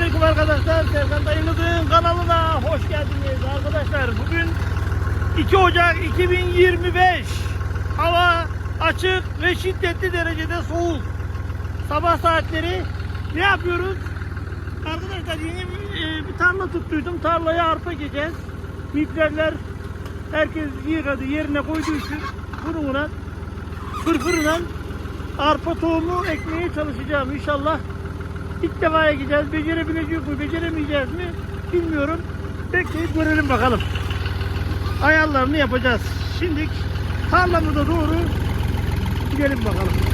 Selamünaleyküm arkadaşlar. Serkan Dayınız'ın kanalına hoş geldiniz arkadaşlar. Bugün 2 Ocak 2025. Hava açık ve şiddetli derecede soğuk. Sabah saatleri ne yapıyoruz? Arkadaşlar yeni bir, e, bir tarla tuttuydum. Tarlaya arpa gideceğiz. Mitrevler herkes yıkadı yerine koyduğu için fırına fırfırla arpa tohumu ekmeye çalışacağım inşallah. İlk defa gideceğiz. Becerebilecek mi, beceremeyeceğiz mi bilmiyorum. Bekleyip görelim bakalım. Ayarlarını yapacağız. Şimdi tarlamıza doğru gidelim bakalım.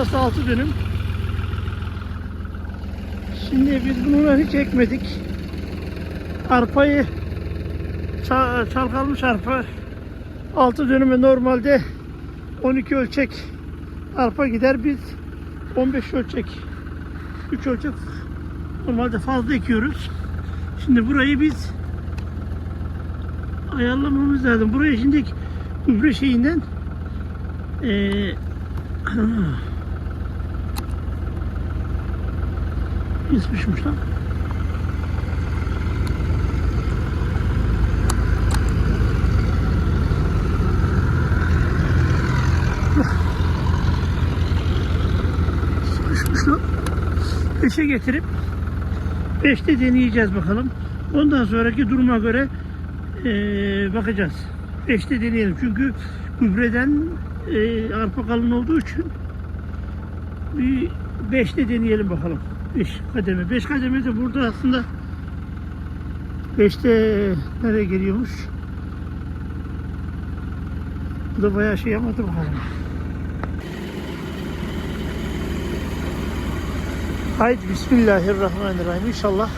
Burası 6 dönüm. Şimdi biz bunu hiç ekmedik. Arpayı ça- çalkalmış arpa 6 dönüme normalde 12 ölçek arpa gider. Biz 15 ölçek 3 ölçek normalde fazla ekiyoruz. Şimdi burayı biz ayarlamamız lazım. Buraya şimdi gübre şeyinden eee Pismişmiş lan. Pismişmiş lan. Beşe getirip beşte deneyeceğiz bakalım. Ondan sonraki duruma göre ee, bakacağız. Beşte deneyelim çünkü gübreden e, arpa kalın olduğu için bir beşte deneyelim bakalım. Beş kademe. Beş kademe de burada aslında beşte nereye geliyormuş? Bu da bayağı şey yapmadı bakalım. Haydi Bismillahirrahmanirrahim. İnşallah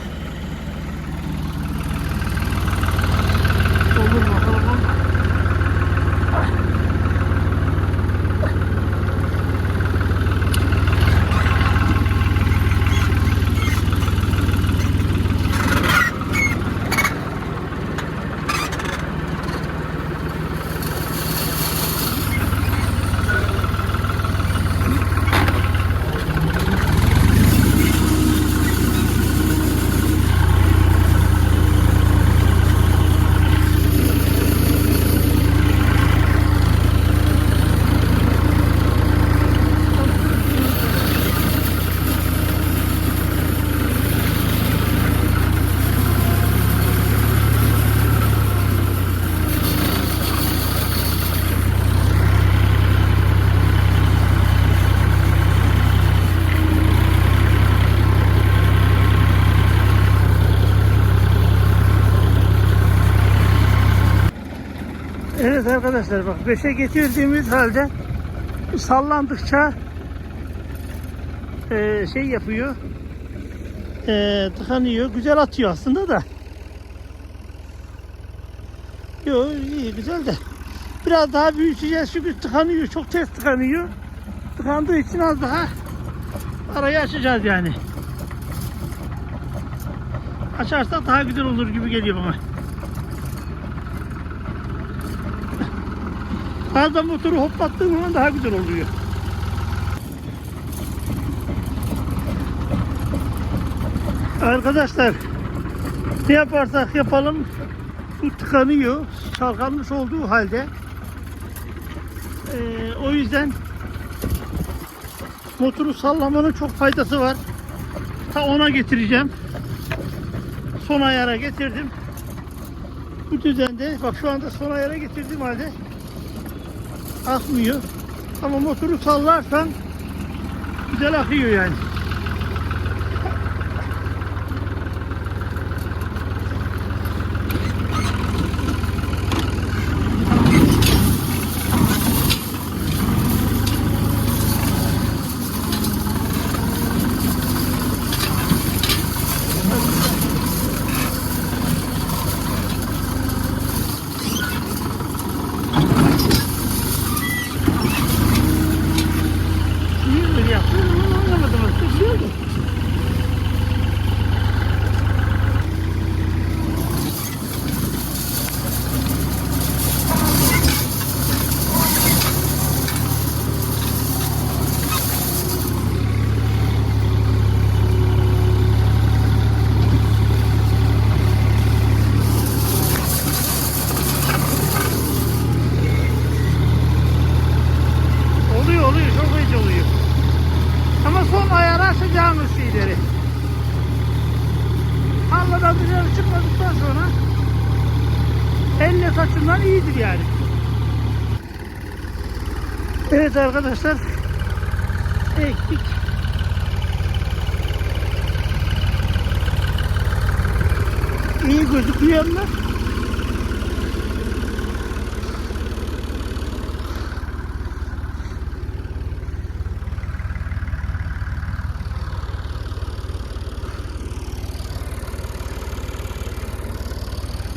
arkadaşlar bak 5'e getirdiğimiz halde sallandıkça eee, şey yapıyor. Eee tıkanıyor. Güzel atıyor aslında da. Yo iyi güzel de. Biraz daha büyüteceğiz çünkü tıkanıyor. Çok tez tıkanıyor. Tıkandığı için az daha arayı açacağız yani. Açarsak daha güzel olur gibi geliyor bana. Bazen motoru hoplattığım zaman daha güzel oluyor. Arkadaşlar ne yaparsak yapalım bu tıkanıyor. Çalkanmış olduğu halde. Ee, o yüzden motoru sallamanın çok faydası var. Ta ona getireceğim. Son ayara getirdim. Bu düzende bak şu anda son ayara getirdiğim halde akmıyor. Ama motoru sallarsan güzel akıyor yani. Niye böyle yaptın? Onu anlamadım. Bir şey oldu. Oluyor oluyor. Çok iyice oluyor. Ama son ayarı açacağımız şeyleri. Dışarı çıkmadıktan sonra elle saçından iyidir yani. Evet arkadaşlar. Ektik. İyi gözüküyor mu?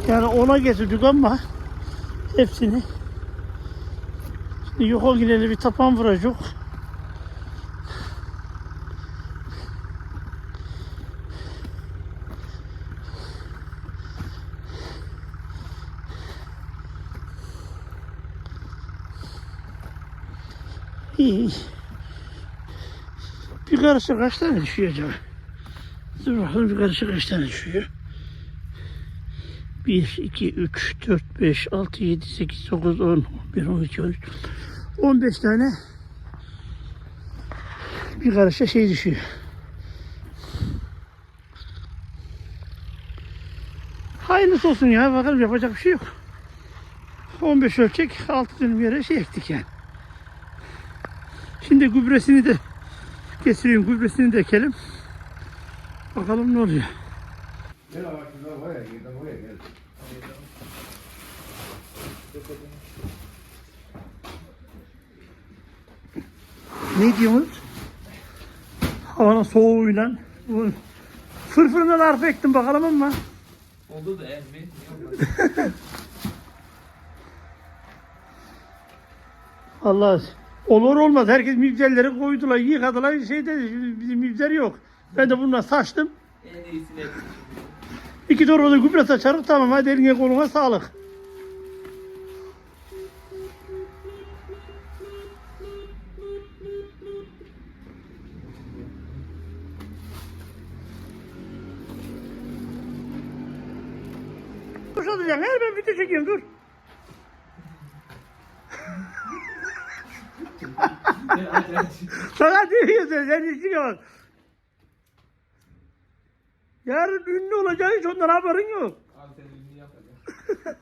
Yani ona getirdik ama hepsini Şimdi yok gideli bir tapan vuracak. İyi. Bir karışık kaç tane düşüyor acaba? Dur bakalım bir karışık kaç tane düşüyor? 1, 2, 3, 4, 5, 6, 7, 8, 9, 10, 11, 12, 13, 15 tane bir karışa şey düşüyor. Hayırlısı olsun ya bakalım yapacak bir şey yok. 15 ölçek 6 dönüm yere şey ektik yani. Şimdi gübresini de getireyim gübresini de ekelim. Bakalım ne oluyor. Gel bak şurada buraya gel, buraya gel. ne diyorsunuz? Havanın soğuğuyla. Bu Fırfırına da arpa ektim bakalım ama. Oldu da emmi. Allah olur olmaz. Herkes mibzerleri koydular, yıkadılar. Şeyde bizim mibzer yok. Ben de bununla saçtım. En iyisini. İki torbada gübre saçarım. Tamam hadi eline koluna sağlık. Boşaltacaksın. Her ben video çekeyim dur. Sana diyorsun sen işine bak. Yarın ünlü olacağı hiç ondan haberin yok.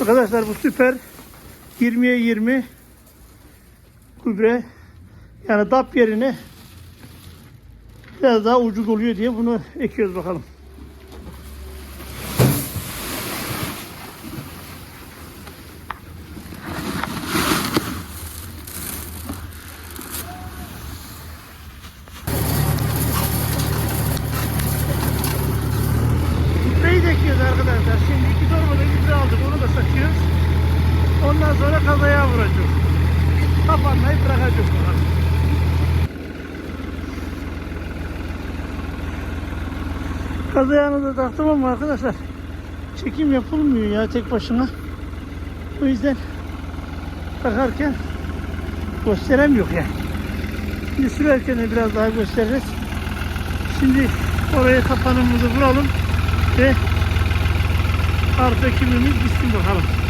Arkadaşlar bu süper 20'ye 20 gübre Yani DAP yerine biraz daha ucuz oluyor diye bunu ekiyoruz bakalım. Gübreyi de ekiyoruz arkadaşlar. Şimdi iki torbada gübre aldık. Onu da satıyoruz. Ondan sonra kazaya vuracağız. Kapanmayı bırakacağız. bakalım. Kazayağını da taktım ama arkadaşlar çekim yapılmıyor ya tek başına. O yüzden takarken gösteremiyor yani. Şimdi sürerken de biraz daha gösteririz. Şimdi oraya kapanımızı vuralım ve arpa ekimimiz bitsin bakalım.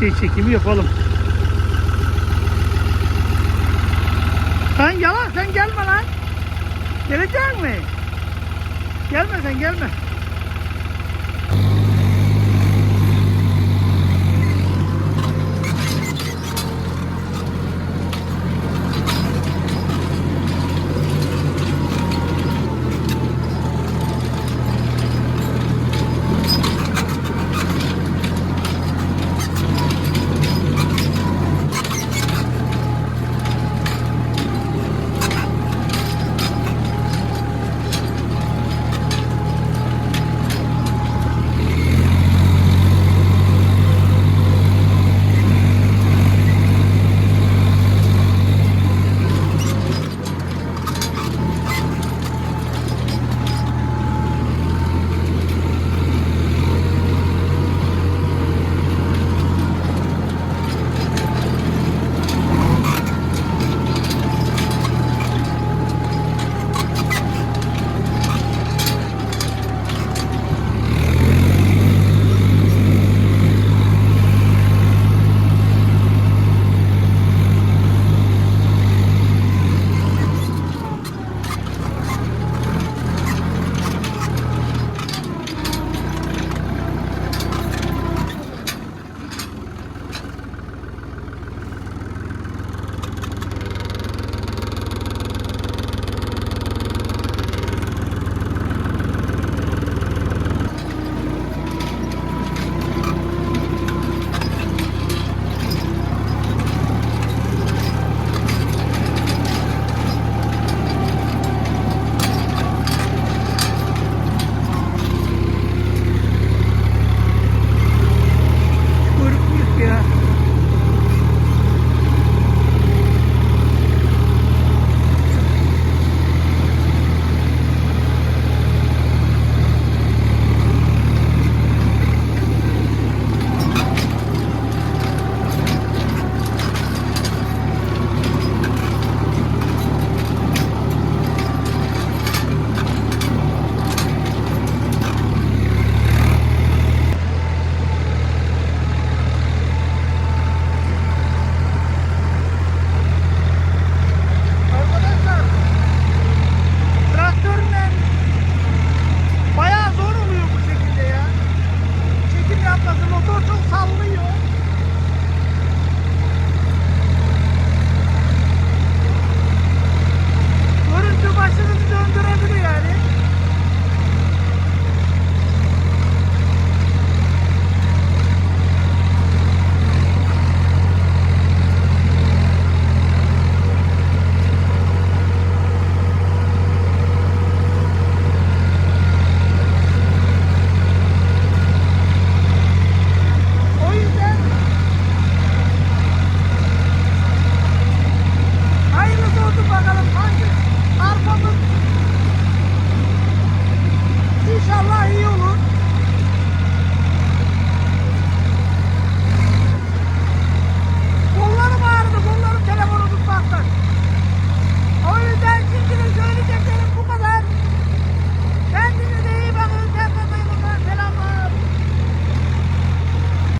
Şey çekimi yapalım. Sen yalan sen gelme lan. Gelecek mi? Gelme sen gelme.